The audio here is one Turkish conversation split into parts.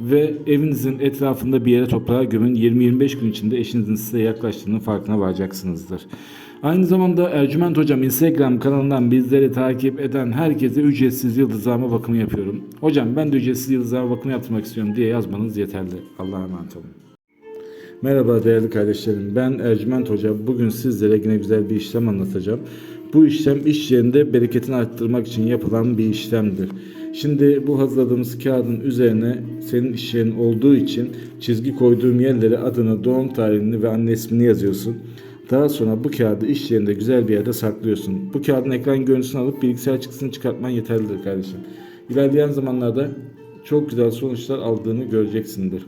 ve evinizin etrafında bir yere toprağa gömün. 20-25 gün içinde eşinizin size yaklaştığının farkına varacaksınızdır. Aynı zamanda Ercüment Hocam Instagram kanalından bizleri takip eden herkese ücretsiz yıldızlama bakımı yapıyorum. Hocam ben de ücretsiz yıldızlama bakımı yaptırmak istiyorum diye yazmanız yeterli. Allah'a emanet olun. Merhaba değerli kardeşlerim. Ben Ercüment Hoca. Bugün sizlere yine güzel bir işlem anlatacağım. Bu işlem iş yerinde bereketini arttırmak için yapılan bir işlemdir. Şimdi bu hazırladığımız kağıdın üzerine senin iş yerin olduğu için çizgi koyduğum yerlere adını, doğum tarihini ve anne ismini yazıyorsun. Daha sonra bu kağıdı iş yerinde güzel bir yerde saklıyorsun. Bu kağıdın ekran görüntüsünü alıp bilgisayar çıktısını çıkartman yeterlidir kardeşim. İlerleyen zamanlarda çok güzel sonuçlar aldığını göreceksindir.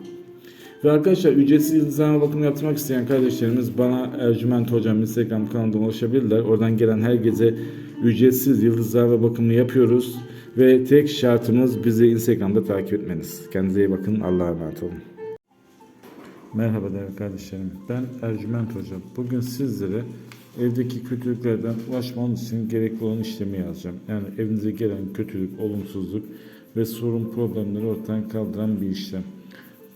Ve arkadaşlar ücretsiz yıldızlama bakımı yaptırmak isteyen kardeşlerimiz bana Ercüment Hocam Instagram kanalından ulaşabilirler. Oradan gelen her gece ücretsiz yıldızlama bakımını yapıyoruz. Ve tek şartımız bizi Instagram'da takip etmeniz. Kendinize iyi bakın. Allah'a emanet olun. Merhaba değerli kardeşlerim. Ben Ercüment Hocam. Bugün sizlere evdeki kötülüklerden ulaşmanız için gerekli olan işlemi yazacağım. Yani evinize gelen kötülük, olumsuzluk ve sorun problemleri ortadan kaldıran bir işlem.